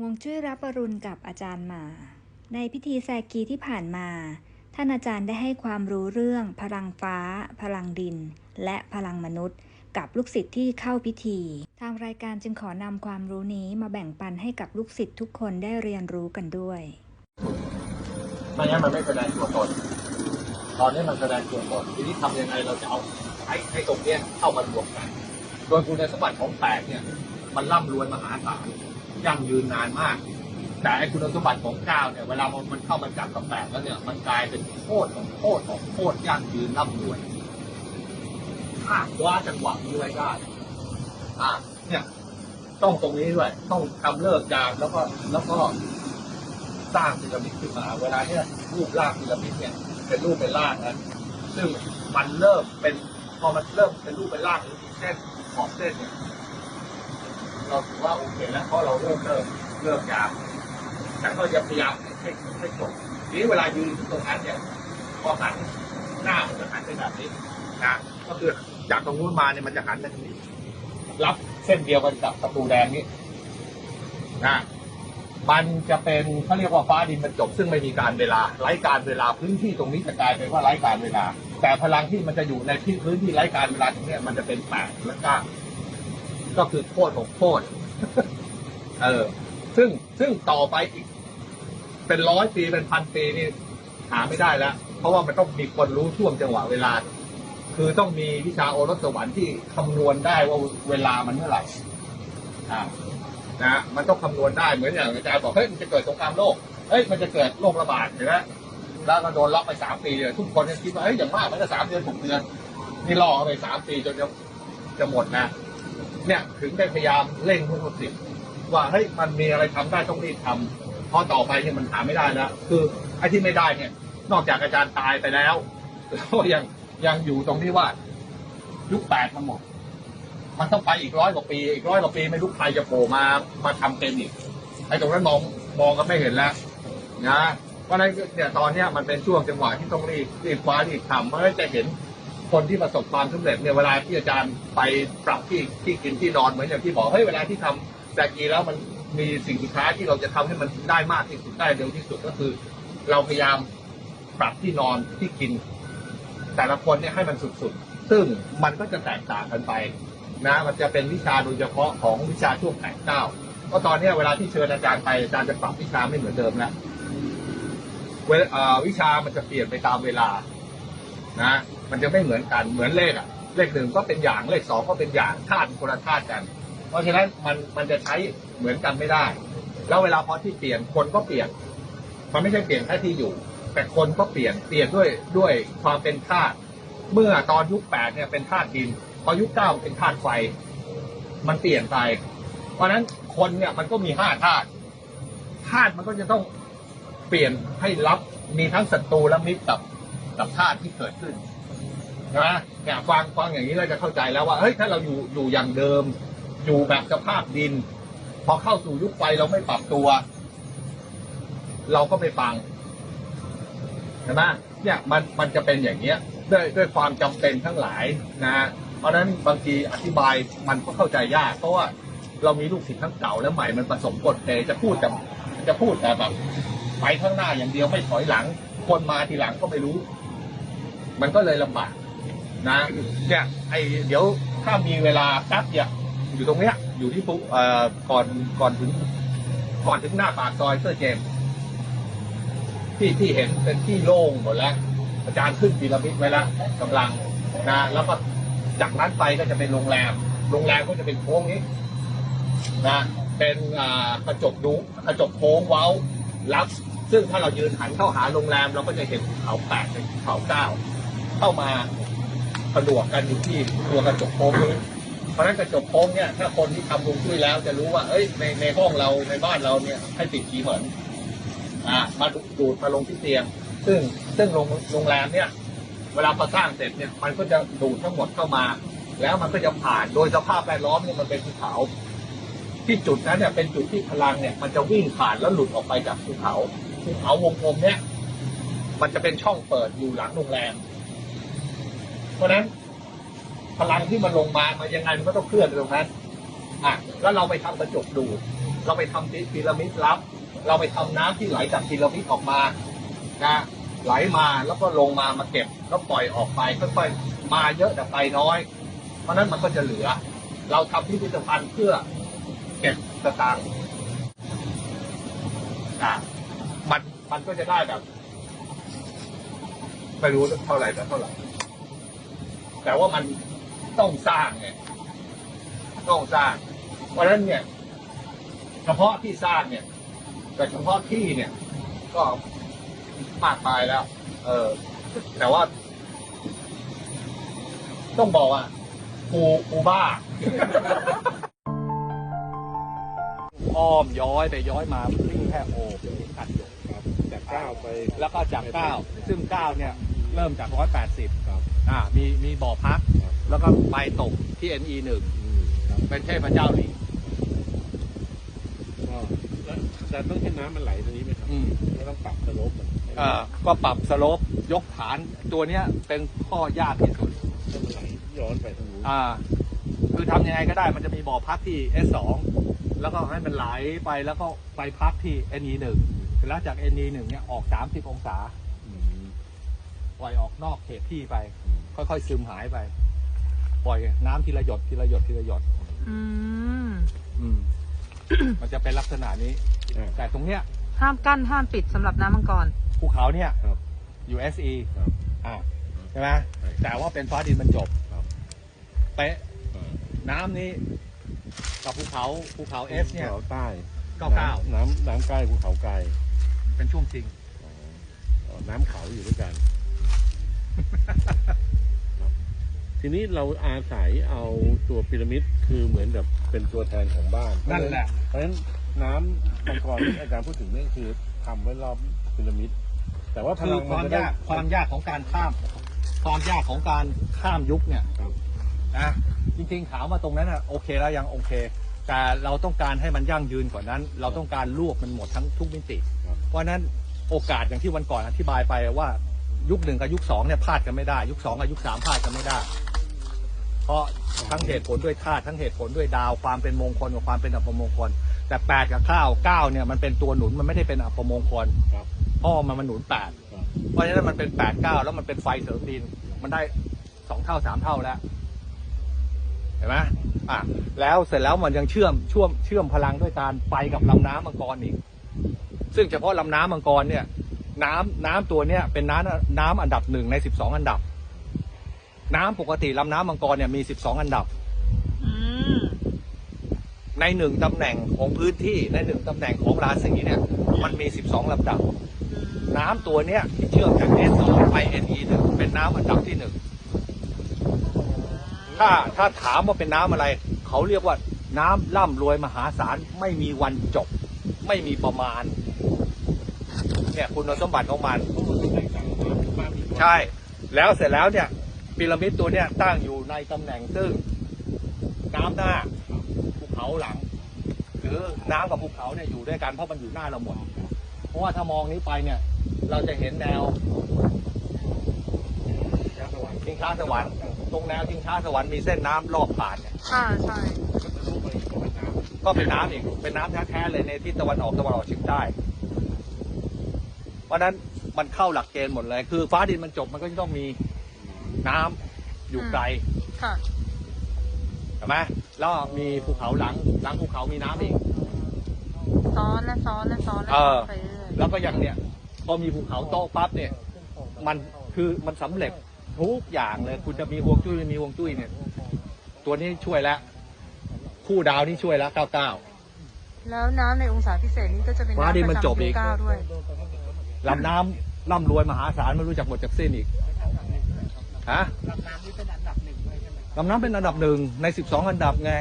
ฮวงจุ้ยรับปรุณกับอาจารย์มา ในพิธีแซกีที่ผ่านมา ท่านอาจารย์ได้ให้ความรู้เรื่อง พลังฟ้า พลังดิน และพลังมนุษย์ กับลูกศิษย์ที่เข้าพิธี ทางรายการจึงขอนำความรู้นี้มาแบ่งปันให้กับลูกศิษย์ทุกคนได้เรียนรู้กันด้วยไม่งั้นมันไม่แสดงตัวตน ตอนนี้มันแสดงตัวตนทีนี้ทำยังไงเราจะเอาไอ้ไอ้ตรงเนี้ยเข้ามารวมกัน โดยคุณสมบัติของแปดเนี่ย มันร่ำรวยมหาศาล ยั่งยืนนานมาก แต่ไอ้คุณสมบัติของเก้าเนี่ยเวลามันมันเข้ามาจับกับแปดแล้วเนี่ย มันกลายเป็นโคตรของโคตรของโคตรยั่งยืนร่ำรวยถ้าว่าจังหวะนี้ไว้ได้อ่าเนี่ยต้องตรงนี้ด้วย ต้องทำเลิกจางแล้วก็แล้วก็สร้างพีระมิดขึ้นมาเวลาเนี่ยรูปร่างพีระมิดเนี่ยเป็นรูปเป็นร่างนะซึ่งมันเริ่มเป็นพอมันเริ่มเป็นรูปเป็นร่างหรือเส้นขอบเส้นเนี่ย เราถือว่าโอเคแล้วเพราะเราเริ่มเริ่มเริ่มยาวแต่ก็จะพยายามให้ให้จบทีนี้เวลายืนตรงนั้นเนี่ยพอหันหน้ามันจะหันไปแบบนี้นะก็คือจากตรงนู้นมาเนี่ยมันจะหันไปทางนี้รับเส้นเดียวกันกับประตูแดงนี้นะมันจะเป็นเขาเรียกว่าฟ้าดินบรรจบซึ่งไม่มีการเวลาไร้การเวลาพื้นที่ตรงนี้จะกลายเป็นว่าไร้การเวลา แต่พลังที่มันจะอยู่ในที่พื้นที่ไร้การเวลาตรงเนี้ยมันจะเป็นแปดและเก้า ก็คือโคตรของโคตรเออ ซึ่งซึ่งต่อไปอีก เป็นร้อยปีเป็นพันปีนี่หาไม่ได้แล้ว เพราะว่ามันต้องมีคนรู้ช่วงจังหวะเวลา คือต้องมีวิชาโอรสสวรรค์ที่คำนวณได้ว่าเวลามันเมื่อไหร่อ่านะมันต้องคำนวณได้เหมือนอย่างอาจารย์บอกเฮ้ยมันจะเกิดสงครามโลกเฮ้ยมันจะเกิดโรคระบาดเห็นไหมแล้วก็โดนล็อกไปสามปีเลยทุกคนยังคิดว่าเฮ้ยอย่างมากมันก็สามเดือนหกเดือนนี่รอไปสามปีจนจะจะหมดนะ เนี่ยถึงได้พยายามเร่งทุกคนสิว่าเฮ้ยมันมีอะไรทำได้ต้องรีบทำเพราะต่อไปเนี่ยมันหาไม่ได้แล้ว คือไอ้ที่ไม่ได้เนี่ย นอกจากอาจารย์ตายไปแล้วแล้วก็ยังยังอยู่ตรงที่ว่ายุคแปดมันหมด มันต้องไปอีกร้อยกว่าปีอีกร้อยกว่าปีไม่รู้ใครจะโผล่มามาทำเป็นอีกไอ้ตรงนั้นมองมองก็ไม่เห็นแล้วนะเพราะนั้นเนี่ยตอนเนี้ยมันเป็นช่วงจังหวะที่ต้องรีบรีบคว้ารีบทำเพราะฉะนั้นจะเห็น คนที่ประสบความสำเร็จเนี่ยเวลาที่อาจารย์ไปปรับที่ที่กินที่นอนเหมือนอย่างที่บอกเฮ้ยเวลาที่ทำแจกีแล้วมันมีสิ่งสุดท้ายที่เราจะทำให้มันได้มากที่สุดได้เร็วที่สุดก็คือ เราพยายามปรับที่นอนที่กิน แต่ละคนเนี่ยให้มันสุดๆ ซึ่งมันก็จะแตกต่างกันไปนะมันจะเป็นวิชาโดยเฉพาะของวิชาช่วงแปดเก้าเพราะตอนนี้เวลาที่เชิญอาจารย์ไปอาจารย์จะปรับวิชาไม่เหมือนเดิมแล้วเวลาเอ่อวิชามันจะเปลี่ยนไปตามเวลา นะมันจะไม่เหมือนกันเหมือนเลขอะเลขหนึ่งก็เป็นอย่างเลขสองก็เป็นอย่างธาตุคนละธาตุกัน เพราะฉะนั้นมันมันจะใช้เหมือนกันไม่ได้ แล้วเวลาพอที่เปลี่ยนคนก็เปลี่ยนมันไม่ใช่เปลี่ยนแค่ที่อยู่ แต่คนก็เปลี่ยนเปลี่ยนด้วยด้วยความเป็นธาตุเมื่อตอนยุคแปดเนี่ยเป็นธาตุดิน พอยุคเก้าเป็นธาตุไฟ มันเปลี่ยนไป เพราะฉะนั้นคนเนี่ยมันก็มีห้าธาตุธาตุมันก็จะต้องเปลี่ยนให้รับมีทั้งศัตรูและมิตรกับ กับธาตุที่เกิดขึ้นนะเนี่ยฟังฟังอย่างนี้เราจะเข้าใจแล้วว่าเฮ้ยถ้าเราอยู่อยู่อย่างเดิม อยู่แบบสภาพดิน พอเข้าสู่ยุคไฟเราไม่ปรับตัว เราก็ไม่ฟังใช่ไหมเนี่ยมันมันจะเป็นอย่างเนี้ยด้วยด้วยความจำเป็นทั้งหลายนะเพราะฉะนั้นบางทีอธิบายมันก็เข้าใจยาก เพราะว่าเรามีลูกศิษย์ทั้งเก่าและใหม่มันผสมกฎเกณฑ์จะพูดแต่จะพูดแต่แบบไปข้างหน้าอย่างเดียวไม่ถอยหลัง คนมาทีหลังก็ไม่รู้ มันก็เลยลำบากนะเนี่ยไอเดี๋ยวถ้ามีเวลาแป๊บเนี่ยอยู่ตรงเนี้ย อยู่ที่ปุ๊เอ่อก่อนก่อนถึง ก่อนถึงหน้าปากซอยเซอร์เจมที่ที่เห็นเป็นที่โล่งหมดแล้ว อาจารย์ขึ้นพีระมิดไว้แล้วกำลังนะแล้วก็จากนั้นไปก็จะเป็นโรงแรม โรงแรมก็จะเป็นโค้งนี้นะเป็นกระจกดูกระจกโค้งเว้ารับ ซึ่งถ้าเรายืนหันเข้าหาโรงแรม เราก็จะเห็นเขาแปดเขาเก้า เข้ามาสะดวกกันอยู่ที่ตัวกระจกโค้งเพราะฉะนั้นกระจกโค้งเนี่ยถ้าคนที่ทำฮวงจุ้ยแล้วจะรู้ว่าเอ้ยในในห้องเราในบ้านเราเนี่ยให้ติดขีเหมือนอะมาดูดมาลงที่เตียง ซึ่งซึ่งโรงโรงแรมเนี่ยเวลาพอสร้างเสร็จเนี่ยมันก็จะดูดทั้งหมดเข้ามา แล้วมันก็จะผ่านโดยสภาพแวดล้อมเนี่ยมันเป็นภูเขา ที่จุดนั้นเนี่ยเป็นจุดที่พลังเนี่ย มันจะวิ่งผ่านแล้วหลุดออกไปจากภูเขาภูเขาวงกลมเนี่ย มันจะเป็นช่องเปิดอยู่หลังโรงแรม ราะนั้นพลังที่มันลงมามันยังไงมันก็ต้องเคลื่อนไปตรงนั้นอะแล้วเราไปทำกระจกดูเราไปทำพีระมิดลับ เราไปทำน้ำที่ไหลจากพีระมิดออกมานะไหลมาแล้วก็ลงมามาเก็บแล้วปล่อยออกไปค่อยๆมาเยอะแต่ไปน้อย เพราะนั้นมันก็จะเหลือ เราทำพิพิธภัณฑ์เพื่อเก็บสตางค์อะมันมันก็จะได้แบบไม่รู้เท่าไหร่แต่เท่าไหร่ แต่ว่ามันต้องสร้างไงต้องสร้าง เพราะฉะนั้นเนี่ย เฉพาะที่สร้างเนี่ยแต่เฉพาะที่เนี่ย ก็มากมายแล้ว เออ แต่ว่า ต้องบอกว่ากูกูบ้า อ้อมย้อยไปย้อยมาวิ่งแค่โอบตัดอยู่ครับจากเก้าไป แล้วก็จากเก้าซึ่งเก้าเนี่ย เริ่มจากร้อยแปดสิบครับ อ่ามีมีบ่อพักครับแล้วก็ไปตกที่ NE หนึ่งอืมครับเป็นเทพเจ้าหลิงก็แล้วแต่ต้องให้น้ำมันไหลตรงนี้ไหมครับอืมก็ต้องปรับสโลปมันเอ่อก็ปรับสโลปยกฐานตัวเนี้ยเป็นข้อยากที่สุด ให้มันไหลย้อนไปทางนู้นอ่า คือทำยังไงก็ได้มันจะมีบ่อพักที่ S2 แล้วก็ให้มันไหลไปแล้วก็ไปพักที่ NE หนึ่งแล้วจาก NE หนึ่งเนี่ยออก 30 องศา อืม ปล่อยออกนอกเขตที่ไป ค่อยๆซึมหายไป ปล่อยน้ำทีละหยดทีละหยดทีละหยด อืมอืม มันจะเป็นลักษณะนี้ อ่า แต่ตรงเนี้ยห้ามกั้นห้ามปิดสำหรับน้ำมังกร ภูเขาเนี่ย ครับ USE ครับ อ่าใช่ไหมใช่แต่ว่าเป็นฟ้าดินบรรจบครับ เป๊ะอ่าน้ำนี้ กับภูเขาภูเขาเอสเนี่ย ภูเขาใต้เก้าเก้า น้ำน้ำน้ำใกล้ภูเขาไกลเป็นช่วงจริง อ๋ออ๋อน้ำเขาอยู่ด้วยกันครับ ทีนี้เราอาศัยเอาตัวพีระมิดคือเหมือนแบบเป็นตัวแทนของบ้านนั่นแหละ เพราะฉะนั้นน้ำมังกรที่อาจารย์พูดถึงนี่คือทำไว้รอบพีระมิด แต่ว่าพคือลังความนจะได้ ยากความยากของการข้าม ความยากของการข้ามยุคเนี่ยครับ นะจริงๆถามว่าตรงนั้นอะโอเคแล้วยังโอเค แต่เราต้องการให้มันยั่งยืนกว่านั้น เราต้องการรวบมันหมดทั้งทุกมิติ ครับ เพราะฉะนั้นโอกาสอย่างที่วันก่อนอธิบายไปว่า ยุคหนึ่งกับยุคสองเนี่ยพลาดกันไม่ได้ ยุคสองกับยุคสามพลาดกันไม่ได้ เพราะทั้งเหตุผลด้วยธาตุทั้งเหตุผลด้วยดาวความเป็นมงคลกับความเป็นอัปมงคล แต่แปดกับเก้าเก้าเนี่ยมันเป็นตัวหนุนมันไม่ได้เป็นอัปมงคลครับเพราะมันมันหนุนแปดครับเพราะฉะนั้นมันเป็นแปดเก้าแล้วมันเป็นไฟเสริมดิน มันได้สองเท่าสามเท่าแล้วเห็นไหมอะแล้วเสร็จแล้วมันยังเชื่อมช่วมเชื่อมพลังด้วยการไปกับลำน้ำมังกรอีก ซึ่งเฉพาะลำน้ำมังกรเนี่ย น้ำน้ำตัวเนี้ยเป็นน้ำน้ำอันดับหนึ่งในสิบสองอันดับ น้ำปกติลำน้ำมังกรเนี่ยมีสิบสองอันดับอืมในหนึ่งตำแหน่งของพื้นที่ในหนึ่งตำแหน่งของราศีเนี่ย มันมีสิบสองลำดับ น้ำตัวเนี้ยที่เชื่อมจาก S2 ไป NE หนึ่งเป็นน้ำอันดับที่หนึ่งถ้าถ้าถามว่าเป็นน้ำอะไร เขาเรียกว่าน้ำร่ำรวยมหาศาลไม่มีวันจบ ไม่มีประมาณ เนี่ยคุณสมบัติของมัน ใช่ แล้วเสร็จแล้วเนี่ยพีระมิดตัวเนี้ยตั้งอยู่ในตำแหน่งซึ่ง น้ำหน้าภูเขาหลัง หรือน้ำกับภูเขาเนี่ยอยู่ด้วยกันเพราะมันอยู่หน้าเราหมด เพราะว่าถ้ามองนี้ไปเนี่ย เราจะเห็นแนวทิงช้าสวรรค์ตรงแนวทิงช้าสวรรค์มีเส้นน้ำรอบผ่านเนี่ยใช่ใช่ก็เป็นน้ำอีกเป็นน้ำแท้ๆเลยในทิศตะวันออกตะวันออกเฉียงใต้เพ ราะฉะนั้นมันเข้าหลักเกณฑ์หมดเลย คือ ฟ้าดินมันจบมันก็จะต้องมีน้ำอยู่ไกลค่ะเห็นไหมแล้วมีภูเขาหลังหลังภูเขามีน้ำอีก ซ้อนและซ้อนและซ้อนและเอซ้ออนไปเรื่อยแล้วก็อย่างเนี้ยพอมีภูเขาโตะปั๊บเนี่ย มันคือมันสำเร็จทุกอย่างเลย คุณจะมีฮวงจุ้ยไม่มีฮวงจุ้ยเนี่ย ตัวนี้ช่วยแล้ว คู่ดาวนี่ช่วยแล้วเก้าเก้า แล้วน้ำในองศาพิเศษนี้ก็จะเป็นฟ้าดินน้ำมันประจบจำอีปีก เก้าด้วย ลำน้ำร่ำรวยมหาศาลไม่รู้จักหมดจากสิ้นอีกฮะลำน้ำเป็นอันดับหนึ่งในสิบสองอันดับไง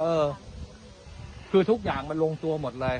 เออ คือทุกอย่างมันลงตัวหมดเลย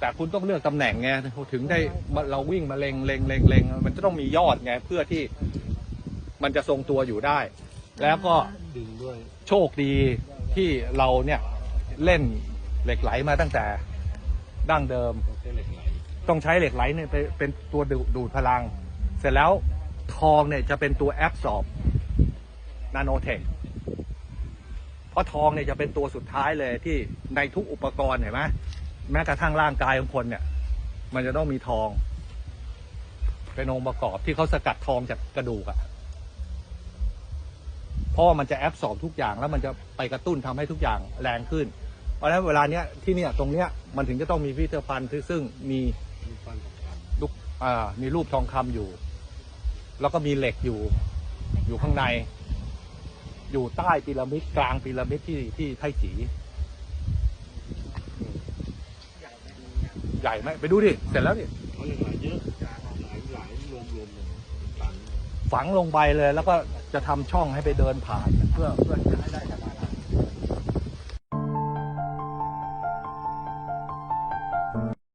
แต่คุณต้องเลือกตำแหน่งไงถึงได้มาเราวิ่งมาเลงเลงเลงเลงมันจะต้องมียอดไงเพื่อที่มันจะทรงตัวอยู่ได้ แล้วก็ ดึงด้วย โชคดีที่เราเนี่ยเล่นเหล็กไหลมาตั้งแต่ดั้งเดิมต้องใช้เหล็กไหล ต้องใช้เหล็กไหลเนี่ยเป็นเป็นตัวดูดพลัง เสร็จแล้วทองเนี่ยจะเป็นตัวแอบสอบนาโนเทคพราะทองเนี่ยจะเป็นตัวสุดท้ายเลยที่ในทุกอุปกรณ์เห็นไหมแม้กระทั่งร่างกายของคนเนี่ย มันจะต้องมีทอง เป็นองค์ประกอบที่เขาสกัดทองจากกระดูกอะเพราะว่ามันจะแอบสอบทุกอย่างแล้วมันจะไปกระตุ้นทำให้ทุกอย่างแรงขึ้น เพราะฉะนั้นเวลาเนี้ยที่เนี่ยตรงเนี้ยมันถึงจะต้องมีพิพิธภัณฑ์ที่ซึ่งมี ลูกอ่ามีรูปทองคำอยู่ แล้วก็มีเหล็กอยู่ อยู่ข้างใน อยู่ใต้พีระมิดกลางพีระมิดที่ที่ไทจีใหญ่ไหมไปดูดิ เสร็จแล้วนี่เขายังหลายเยอะหลายหลายรวมรวมๆเลยฟันฝังลงไปเลย แล้วก็จะทำช่องให้ไปเดินผ่านเพื่อเพื่อจะให้ได้ขนาด